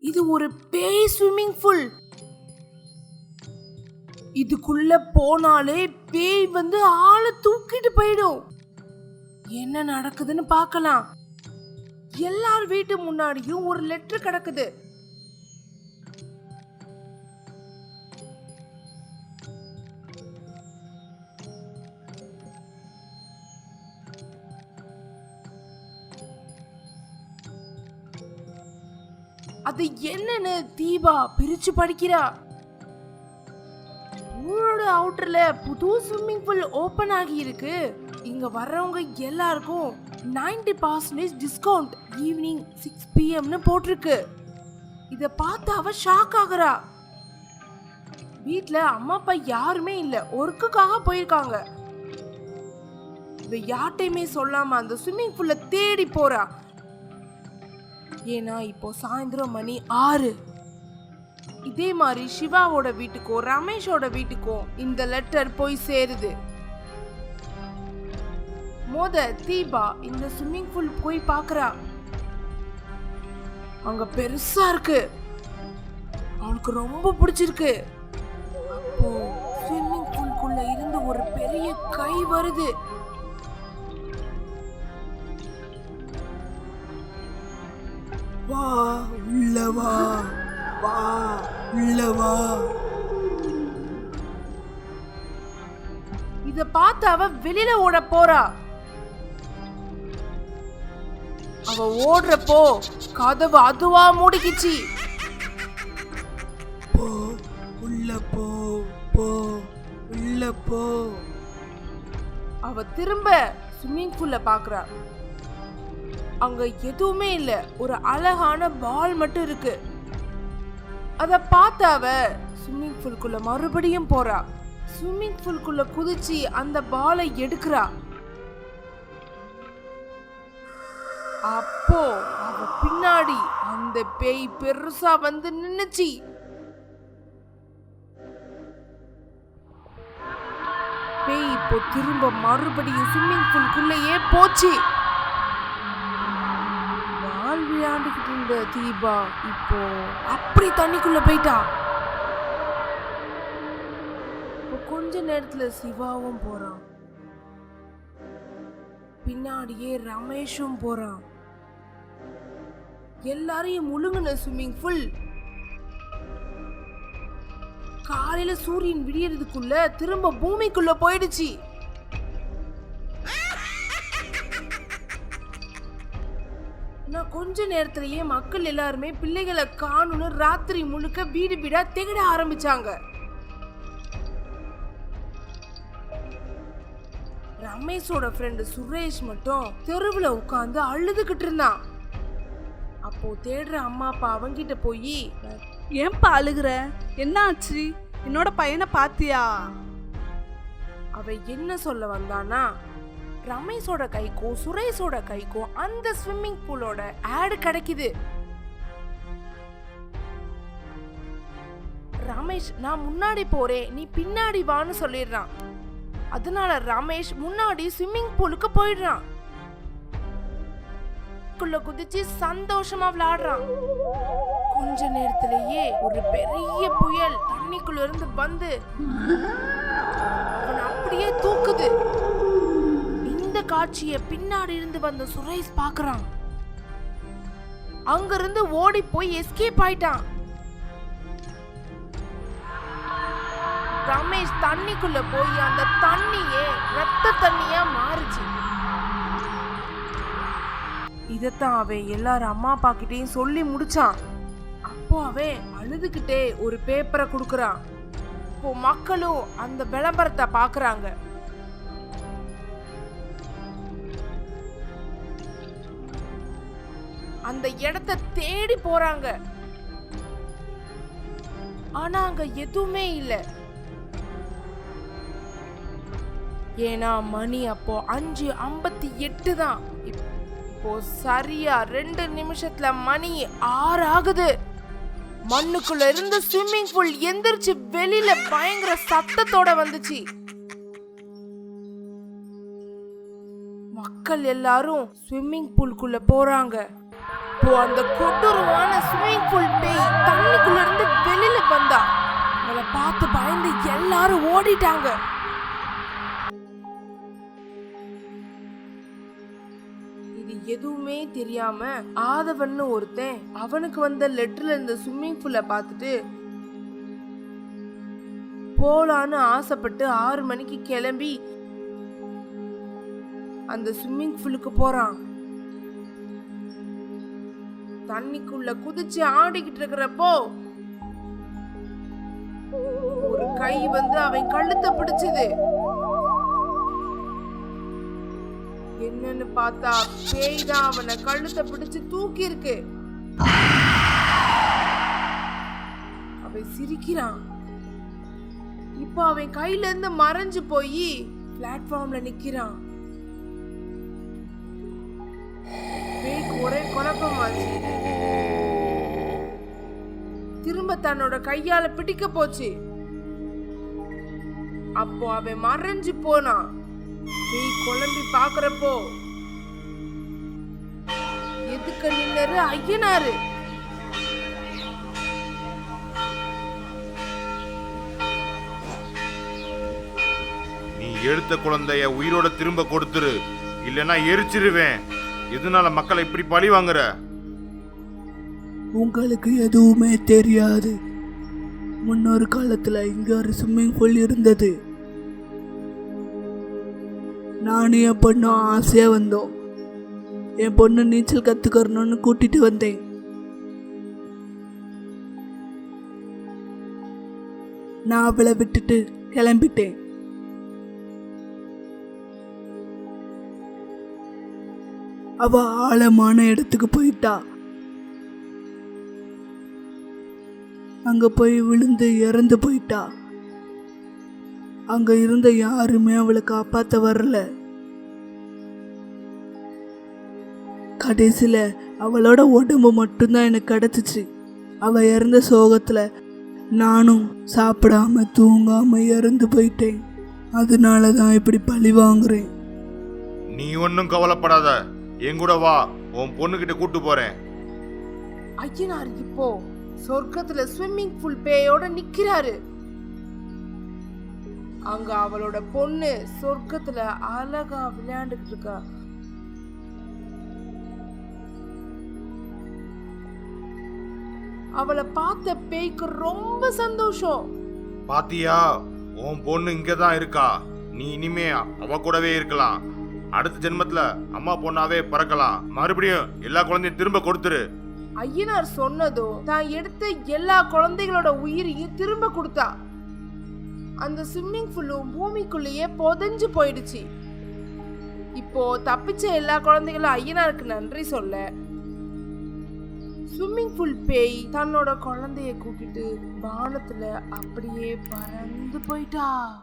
இது ஒரு பேய் ஸ்விம்மிங் பூல் இதுக்குள்ள போனாலே பேய் வந்து ஆளை தூக்கிட்டு போயிடும். என்ன நடக்குதுன்னு பார்க்கலாம். எல்லார் வீட்டு முன்னாடியும் ஒரு லெட்டர் கிடக்குது. அது என்னன்னு தீபா பிரிச்சு படிக்கிறா. ஊரோட அவுட்டர்ல புது ஸ்விம்மிங் பூல் ஓபன் ஆகி இருக்கு இங்க வர்றவங்க எல்லாருக்கும் 90% பர்சன்டேஜ் டிஸ்கவுண்ட் ஈவினிங் சிக்ஸ் பிஎம்னு போட்டிருக்கு. இத பார்த்து அவ ஷாக் ஆகுறா. வீட்டில் அம்மா அப்பா யாருமே இல்ல. ஒர்க்குக்காக போயிருக்காங்க. இவ யார்ட்டையுமே சொல்லாம அந்த ஸ்விம்மிங் பூல்ல தேடி போறா. ஏன்னா இப்போ சாயந்தரம் மணி ஆறு. இதே மாதிரி சிவாவோட வீட்டுக்கும் ரமேஷோட வீட்டுக்கும் இந்த லெட்டர் போய் சேருது. மோத தீபா இந்த ஸ்விம்மிங் பூல் போய் பாக்குறா. அங்க பெருசா இருக்கு. அவளுக்கு ரொம்ப பிடிச்சிருக்கு. அப்போ ஸ்விம்மிங் பூல்குள்ள இருந்து ஒரு பெரிய கை வருது. வா உள்ள வா வா உள்ள வா. இத பார்த்து அவ வெளியில ஓட போறா. அவ ஓடுறப்போ கதவு அதுவா மூடிக்கிச்சு. போ உள்ள போ போ உள்ள போ. அவ திரும்ப ஸ்விம்மிங் பூல்ல பாக்குறா. அங்க எதுவுமே இல்ல. ஒரு அழகான பால் மட்டும் இருக்கு. அத பார்த்த அவ ஸ்விம்மிங் பூல்குள்ள மறுபடியும் போறா. ஸ்விம்மிங் பூல்குள்ள குதிச்சு அந்த பாலை எடுக்கிறா. அப்போ அவ பின்னாடி அந்த பேய் பெருசா வந்து நின்னுச்சு. பேய் இப்போ திரும்ப மறுபடியும் ஸ்விம்மிங் பூல்குள்ளேயே போச்சு. பால் இருந்த தீபா இப்போ அப்படி தண்ணிக்குள்ள போயிட்டா. இப்போ கொஞ்ச நேரத்துல சிவாவும் போறான். பின்னாடியே ரமேஷும் போறான். எல்லாரையும் முழுங்கின ஸ்விம்மிங் ஃபுல் காலையில சூரியன் விடியறதுக்குள்ள திரும்ப பூமிக்குள்ள போயிடுச்சு. நான் கொஞ்ச நேரத்திலேயே மக்கள் எல்லாருமே பிள்ளைகளை காணும்னு ராத்திரி முழுக்க வீடு வீடா திகட ஆரம்பிச்சாங்க. ரமேஷோட ஃப்ரெண்டு சுரேஷ் மட்டும் தெருவுல உட்காந்து அழுதுகிட்டு இருந்தான். அப்போ தேடுற அம்மா அப்பா அவங்கிட்ட போய் ஏன்பா அழுகுற? என்ன ஆச்சு என்னோட பையனை பாத்தியா? அவ என்ன சொல்ல வந்தானா ரமேஷோட கைக்கும் சுரேஷோட கைக்கும் அந்த ஸ்விம்மிங் பூலோட ஆடு கிடைக்குது. ரமேஷ் நான் முன்னாடி போறேன். நீ பின்னாடி வான்னு சொல்லிடுறான். அதனால ரமேஷ் முன்னாடி ஸ்விம்மிங் பூலுக்கு போயிடுறான். குள்ள குதிச்சு சந்தோஷமா விளையாடுறான். கொஞ்ச நேரத்திலேயே ஒரு பெரிய புயல் தண்ணிக்குள்ள இருந்து வந்து அவன் அப்படியே தூக்குது. காட்சியை பின்னாடி இருந்து வந்த சுரேஷ் பாக்குறான் அங்கிருந்து ஓடி போய் எஸ்கேப் ஆயிட்டான். ரமேஷ் தண்ணிக்குள்ள போய் அந்த தண்ணியே ரத்த தண்ணியா மாறுச்சு. இதத்தான் அவன் எல்லாரும் அம்மா அப்பா கிட்டயும் சொல்லி முடிச்சான். அப்போ அவன் அழுதுகிட்டே ஒரு பேப்பரை கொடுக்குறான். இப்போ மக்களும் அந்த விளம்பரத்தை பாக்குறாங்க அந்த இடத்த தேடி போறாங்க. ஆனா அங்க எதுவுமே இல்ல. ஏன்னா மணி அப்போ அஞ்சு ஐம்பத்தி எட்டு தான். இப்போ சரியா ரெண்டு நிமிஷத்துல மணி ஆறு ஆகுது. மண்ணுக்குள்ள இருந்த ஸ்விம்மிங் பூல் எந்திரிச்சு வெளியில பயங்கர சத்தத்தோட வந்துச்சு. மக்கள் எல்லாரும் ஸ்விம்மிங் பூல்குள்ள போறாங்க. அப்போ அந்த கொடூரமான ஸ்விமிங் பூல் பேய் தண்ணிக்குள்ள இருந்து வெளியில வந்தா. அவளை பார்த்து பயந்து எல்லாரும் ஓடிட்டாங்க. இது எதுவுமே தெரியாம ஆதவன்னு ஒருத்தன் அவனுக்கு வந்த லெட்டர்ல இருந்த ஸ்விம்மிங் பூல பார்த்துட்டு போலான்னு ஆசைப்பட்டு ஆறு மணிக்கு கிளம்பி அந்த ஸ்விம்மிங் பூலுக்கு போறான். தண்ணிக்குள்ள குதிச்சு ஆடிக்கிட்டு இருக்கிறப்போ ஒரு கை வந்து அவன் கழுத்தை பிடிச்சது. என்னன்னு பார்த்தா பேய் தான் அவனை கழுத்தை பிடிச்சு தூக்கி இருக்கு அவன் சிரிக்கிறான். இப்போ அவன் கையில இருந்து மறைஞ்சு போய் பிளாட்ஃபார்ம்ல நிக்கிறான். திரும்ப தன்னோட கையால பிடிக்க போச்சு. அப்போ அவன் மறைஞ்சு போனான் பேய் குழம்பி பாக்குறப்போ. எதுக்கு நின்னரு ஐயனாரு? நீ எடுத்த குழந்தைய உயிரோட திரும்ப கொடுத்துரு. இல்லைன்னா எரிச்சிருவேன். எதனால மக்களை இப்படி பழி வாங்குற? உங்களுக்கு எதுவுமே தெரியாது. முன்னொரு காலத்தில் இங்க ஒரு ஸ்விம்மிங் பூல் இருந்தது. நானும் என் பொண்ணும் ஆசையாக வந்தோம். என் பொண்ணு நீச்சல் கற்றுக்கறணும்னு கூட்டிட்டு வந்தேன். நான் அவளை விட்டுட்டு கிளம்பிட்டேன். அவ ஆழமான இடத்துக்கு போயிட்டா. அங்க போய் விழுந்து இறந்து போயிட்டா. அங்க இருந்த யாருமே அவளை காப்பாத்த வரல. கடைசியில அவளோட உடம்பு மட்டும்தான் எனக்கு கிடைச்சிச்சு. அவ இறந்த சோகத்துல நானும் சாப்பிடாம தூங்காம இறந்து போயிட்டேன். அதனால தான் இப்படி பழி வாங்குறேன். நீ ஒன்றும் கவலைப்படாத. என் கூட வா. உன் பொண்ணுகிட்ட கூட்டு போறேன். ஐயனார் இப்போ சொர்க்கத்துல ஸ்விம்மிங் பூல் பேயோட நிக்கிறாரு. அங்க அவளோட பொண்ணு சொர்க்கத்துல அழகா விளையாண்டுட்டு இருக்கா. அவளை பார்த்த பேய்க்கு ரொம்ப சந்தோஷம். பாத்தியா உன் பொண்ணு இங்க தான் இருக்கா. நீ இனிமே அவ கூடவே இருக்கலாம். அடுத்த ஜென்மத்துல அம்மா பொண்ணாவே பறக்கலாம். மறுபடியும் எல்லா குழந்தையும் திரும்ப கொடுத்துரு. ஐயனார் சொன்னதும் தான் எடுத்த எல்லா குழந்தைகளோட உயிரையும் திரும்ப கொடுத்தா. அந்த ஸ்விம்மிங் ஃபுல்லும் பூமிக்குள்ளேயே புதைஞ்சு போயிடுச்சு. இப்போ தப்பிச்ச எல்லா குழந்தைகளும் ஐயனாருக்கு நன்றி சொல்ல. ஸ்விம்மிங் பூல் பேய் தன்னோட குழந்தைய கூட்டிட்டு வானத்துல அப்படியே பறந்து போயிட்டா.